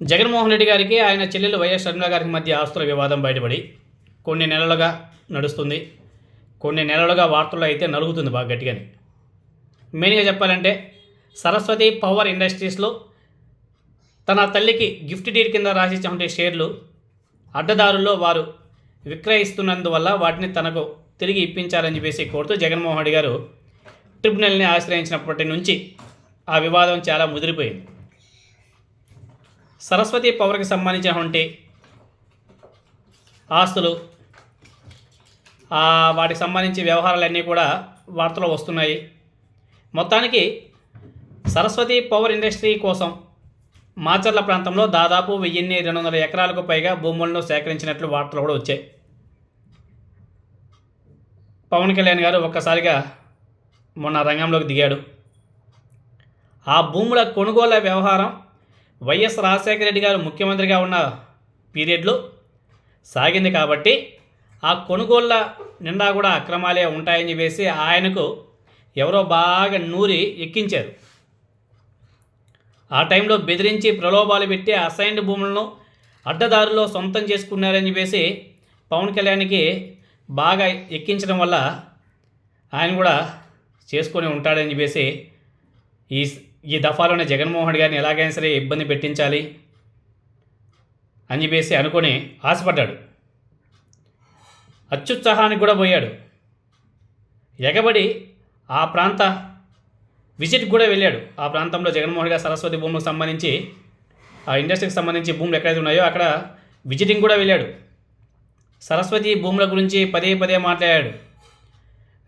జగన్మోహన్ రెడ్డి గారికి ఆయన చెల్లెలు వైఎస్ షర్మిల గారికి మధ్య ఆస్తుల వివాదం బయటపడి కొన్ని నెలలుగా నడుస్తుంది. కొన్ని నెలలుగా వార్తల్లో అయితే నలుగుతుంది బాగా గట్టిగానే. మెయిన్గా చెప్పాలంటే సరస్వతి పవర్ ఇండస్ట్రీస్లో తన తల్లికి గిఫ్ట్ డీడ్ కింద రాసిచ్చినటువంటి షేర్లు అడ్డదారుల్లో వారు విక్రయిస్తున్నందువల్ల వాటిని తనకు తిరిగి ఇప్పించాలని చెప్పేసి కోరుతూ జగన్మోహన్ రెడ్డి గారు ట్రిబ్యునల్ని ఆశ్రయించినప్పటి నుంచి ఆ వివాదం చాలా ముదిరిపోయింది. సరస్వతి పవర్కి సంబంధించినటువంటి ఆస్తులు వాటికి సంబంధించి వ్యవహారాలన్నీ కూడా వార్తలు వస్తున్నాయి. మొత్తానికి సరస్వతి పవర్ ఇండస్ట్రీ కోసం మాచర్ల ప్రాంతంలో దాదాపు వెయ్యిన్ని రెండు వందల ఎకరాలకు పైగా భూములను సేకరించినట్లు వార్తలు కూడా వచ్చాయి. పవన్ కళ్యాణ్ గారు ఒక్కసారిగా మొన్న రంగంలోకి దిగాడు. ఆ భూముల కొనుగోళ్ళ వ్యవహారం వైఎస్ రాజశేఖర రెడ్డి గారు ముఖ్యమంత్రిగా ఉన్న పీరియడ్లో సాగింది కాబట్టి ఆ కొనుగోళ్ళ నిండా కూడా అక్రమాలే ఉంటాయని చెప్పేసి ఆయనకు ఎవరో బాగా నూరి ఎక్కించారు. ఆ టైంలో బెదిరించి ప్రలోభాలు పెట్టి అసైన్డ్ భూములను అడ్డదారులో సొంతం చేసుకున్నారని చెప్పేసి పవన్ కళ్యాణ్కి బాగా ఎక్కించడం వల్ల ఆయన కూడా చేసుకొని ఉంటాడని చెప్పేసి ఈ ఈ దఫాలోనే జగన్మోహన్ గారిని ఎలాగైనా సరే ఇబ్బంది పెట్టించాలి అని చెప్పేసి అనుకొని ఆశపడ్డాడు. అత్యుత్సాహానికి కూడా పోయాడు. ఎగబడి ఆ ప్రాంత విజిట్ కూడా వెళ్ళాడు. ఆ ప్రాంతంలో జగన్మోహన్ గారు సరస్వతి భూములకు సంబంధించి ఆ ఇండస్ట్రీకి సంబంధించి భూములు ఎక్కడైతే ఉన్నాయో అక్కడ విజిటింగ్ కూడా వెళ్ళాడు. సరస్వతి భూముల గురించి పదే పదే మాట్లాడాడు.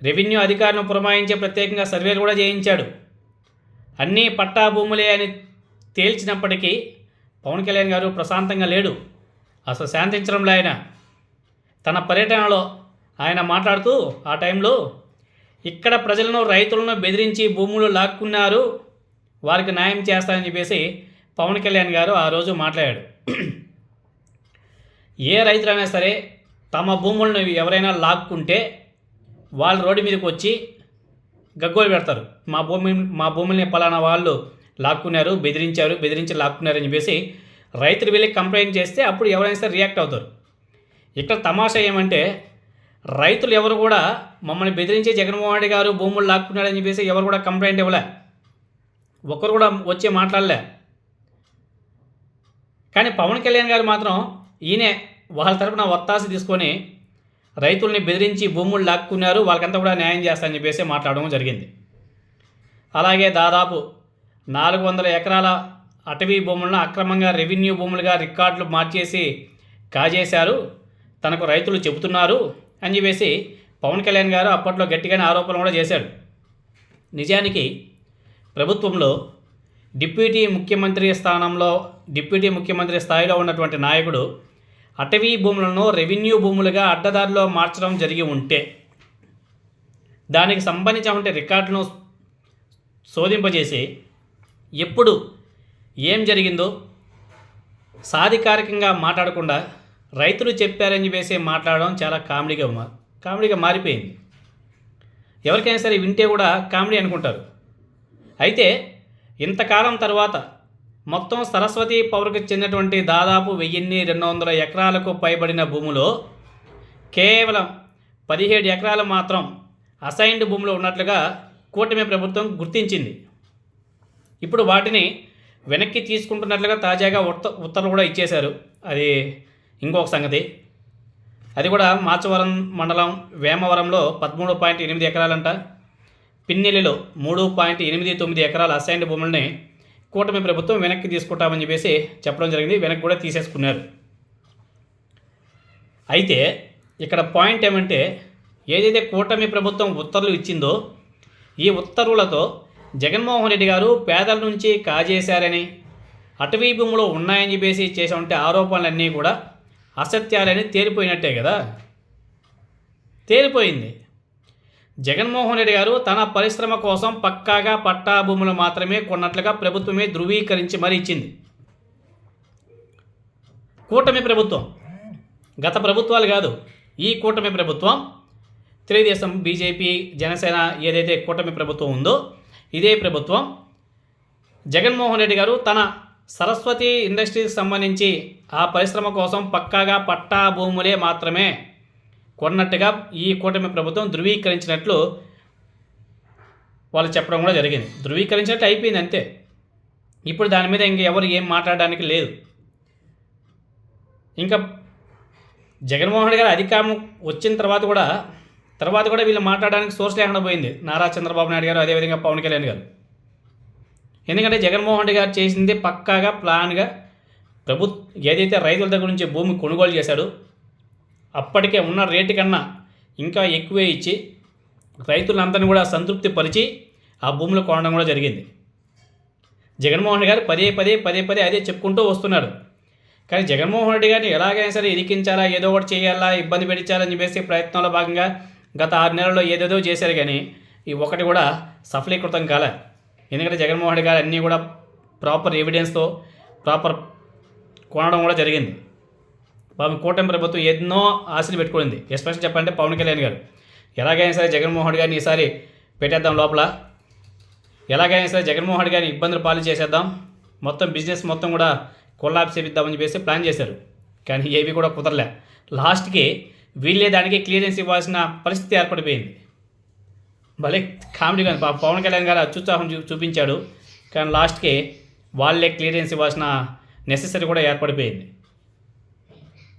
రెవెన్యూ అధికారులను పురమాయించే ప్రత్యేకంగా సర్వేలు కూడా చేయించాడు. అన్నీ పట్టా భూములే అని తేల్చినప్పటికీ పవన్ కళ్యాణ్ గారు ప్రశాంతంగా లేడు. అసలు శాంతించడంలో ఆయన తన పర్యటనలో ఆయన మాట్లాడుతూ ఆ టైంలో ఇక్కడ ప్రజలను రైతులను బెదిరించి భూములు లాక్కున్నారు వారికి న్యాయం చేస్తారని చెప్పేసి పవన్ కళ్యాణ్ గారు ఆ రోజు మాట్లాడాడు. ఏ రైతులైనా సరే తమ భూములను ఎవరైనా లాక్కుంటే వాళ్ళు రోడ్డు మీదకి వచ్చి గగ్గోలు పెడతారు. మా భూమి మా భూముల్ని పలానా వాళ్ళు లాక్కున్నారు బెదిరించారు బెదిరించి లాక్కున్నారని చెప్పేసి రైతులు వెళ్ళి కంప్లైంట్ చేస్తే అప్పుడు ఎవరైనా సరే రియాక్ట్ అవుతారు. ఇక్కడ తమాషా ఏమంటే రైతులు ఎవరు కూడా మమ్మల్ని బెదిరించి జగన్మోహన్ రెడ్డి గారు భూములు లాక్కున్నాడని చెప్పేసి ఎవరు కూడా కంప్లైంట్ ఇవ్వలే. ఒక్కరు కూడా వచ్చి మాట్లాడలే. కానీ పవన్ కళ్యాణ్ గారు మాత్రం ఈయనే వాళ్ళ తరపున ఒత్తాసి తీసుకొని రైతుల్ని బెదిరించి భూములు లాక్కున్నారు వాళ్ళకంతా కూడా న్యాయం చేస్తారని చెప్పేసి మాట్లాడడం జరిగింది. అలాగే దాదాపు నాలుగు వందల ఎకరాల అటవీ భూములను అక్రమంగా రెవెన్యూ భూములుగా రికార్డులు మార్చేసి కాజేశారు. తనకు రైతులు చెబుతున్నారు అని చెప్పేసి పవన్ కళ్యాణ్ గారు అప్పట్లో గట్టిగానే ఆరోపణలు కూడా చేశాడు. నిజానికి ప్రభుత్వంలో డిప్యూటీ ముఖ్యమంత్రి స్థానంలో డిప్యూటీ ముఖ్యమంత్రి స్థాయిలో ఉన్నటువంటి నాయకుడు అటవీ భూములను రెవెన్యూ భూములుగా అడ్డదారిలో మార్చడం జరిగి ఉంటే దానికి సంబంధించినటువంటి రికార్డును శోధింపజేసి ఎప్పుడు ఏం జరిగిందో సాధికారికంగా మాట్లాడకుండా రైతులు చెప్పారని చెప్పేసి మాట్లాడడం చాలా కామెడీగా మా కామెడీగా మారిపోయింది. ఎవరికైనా సరే వింటే కూడా కామెడీ అనుకుంటారు. అయితే ఇంతకాలం తర్వాత మొత్తం సరస్వతి పవర్కి చెందినటువంటి దాదాపు వెయ్యిన్ని రెండు వందల ఎకరాలకు పైబడిన భూములో కేవలం పదిహేడు ఎకరాలు మాత్రం అసైన్డ్ భూములు ఉన్నట్లుగా కూటమి ప్రభుత్వం గుర్తించింది. ఇప్పుడు వాటిని వెనక్కి తీసుకుంటున్నట్లుగా తాజాగా ఉత్త ఉత్తర్వులు కూడా ఇచ్చేశారు. అది ఇంకొక సంగతి. అది కూడా మాచవరం మండలం వేమవరంలో పదమూడు పాయింట్ ఎనిమిది ఎకరాలంట. పిన్నెల్లిలో మూడు పాయింట్ ఎనిమిది తొమ్మిది ఎకరాల అసైన్డ్ భూముల్ని కూటమి ప్రభుత్వం వెనక్కి తీసుకుంటామని చెప్పేసి చెప్పడం జరిగింది. వెనక్కి కూడా తీసేసుకున్నారు. అయితే ఇక్కడ పాయింట్ ఏమంటే ఏదైతే కూటమి ప్రభుత్వం ఉత్తర్వులు ఇచ్చిందో ఈ ఉత్తర్వులతో జగన్మోహన్ రెడ్డి గారు పేదల నుంచి కాజేశారని అటవీ భూములు ఉన్నాయని చెప్పేసి చేసామంటే ఆరోపణలన్నీ కూడా అసత్యాలని తేలిపోయినట్టే కదా? తేలిపోయింది. జగన్మోహన్ రెడ్డి గారు తన పరిశ్రమ కోసం పక్కాగా పట్టా భూములు మాత్రమే కొన్నట్లుగా ప్రభుత్వమే ధృవీకరించి మరీ ఇచ్చింది. కూటమి ప్రభుత్వం. గత ప్రభుత్వాలు కాదు ఈ కూటమి ప్రభుత్వం తెలుగుదేశం బీజేపీ జనసేన ఏదైతే కూటమి ప్రభుత్వం ఉందో ఇదే ప్రభుత్వం. జగన్మోహన్ రెడ్డి గారు తన సరస్వతి ఇండస్ట్రీకి సంబంధించి ఆ పరిశ్రమ కోసం పక్కాగా పట్టా భూములే మాత్రమే కొన్నట్టుగా ఈ కూటమి ప్రభుత్వం ధృవీకరించినట్లు వాళ్ళు చెప్పడం కూడా జరిగింది. ధృవీకరించినట్టు అయిపోయింది అంతే. ఇప్పుడు దాని మీద ఇంక ఎవరు ఏం మాట్లాడడానికి లేదు. ఇంకా జగన్మోహన్ రెడ్డి గారు అధికారం వచ్చిన తర్వాత కూడా తర్వాత కూడా వీళ్ళు మాట్లాడడానికి సోర్స్ లేకుండా పోయింది. నారా చంద్రబాబు నాయుడు గారు అదేవిధంగా పవన్ కళ్యాణ్ గారు. ఎందుకంటే జగన్మోహన్ రెడ్డి గారు చేసింది పక్కాగా ప్లాన్గా ప్రభు ఏదైతే రైతుల దగ్గర నుంచి భూమి కొనుగోలు చేశాడో అప్పటికే ఉన్న రేటు కన్నా ఇంకా ఎక్కువే ఇచ్చి రైతులందరినీ కూడా సంతృప్తి పరిచి ఆ భూములు కొనడం కూడా జరిగింది. జగన్మోహన్ రెడ్డి గారు పదే పదే పదే పదే అదే చెప్పుకుంటూ వస్తున్నారు కానీ జగన్మోహన్ రెడ్డి గారిని ఎలాగైనా సరే ఇరికించాలా ఏదో ఒకటి చేయాలా ఇబ్బంది పెట్టించాలని చెప్పేసి ప్రయత్నంలో భాగంగా గత ఆరు నెలల్లో ఏదేదో చేశారు కానీ ఈ ఒకటి కూడా సఫలీకృతం కాలే. ఎందుకంటే జగన్మోహన్ రెడ్డి గారు అన్నీ కూడా ప్రాపర్ ఎవిడెన్స్తో ప్రాపర్ కొనడం కూడా జరిగింది. బాబు కూటమి ప్రభుత్వం ఎన్నో ఆశలు పెట్టుకుంది. ఎస్పెషల్ చెప్పాలంటే పవన్ కళ్యాణ్ గారు. ఎలాగైనా సరే జగన్మోహన్ గారిని ఈసారి పెట్టేద్దాం లోపల. ఎలాగైనా సరే జగన్మోహన్ రెడ్డి గారిని ఇబ్బందులు పాలు చేసేద్దాం. మొత్తం బిజినెస్ మొత్తం కూడా కొల్లాప్స్ చేపిద్దామని చెప్పేసి ప్లాన్ చేశారు. కానీ ఏవి కూడా కుదరలే. లాస్ట్కి వీళ్ళే దానికి క్లియరెన్స్ ఇవ్వాల్సిన పరిస్థితి ఏర్పడిపోయింది. భలే కామెడీ కానీ పవన్ కళ్యాణ్ గారు అత్యుత్సాహం చూ చూపించాడు. కానీ లాస్ట్కి వాళ్ళే క్లియరెన్స్ ఇవ్వాల్సిన నెసెసరీ కూడా ఏర్పడిపోయింది.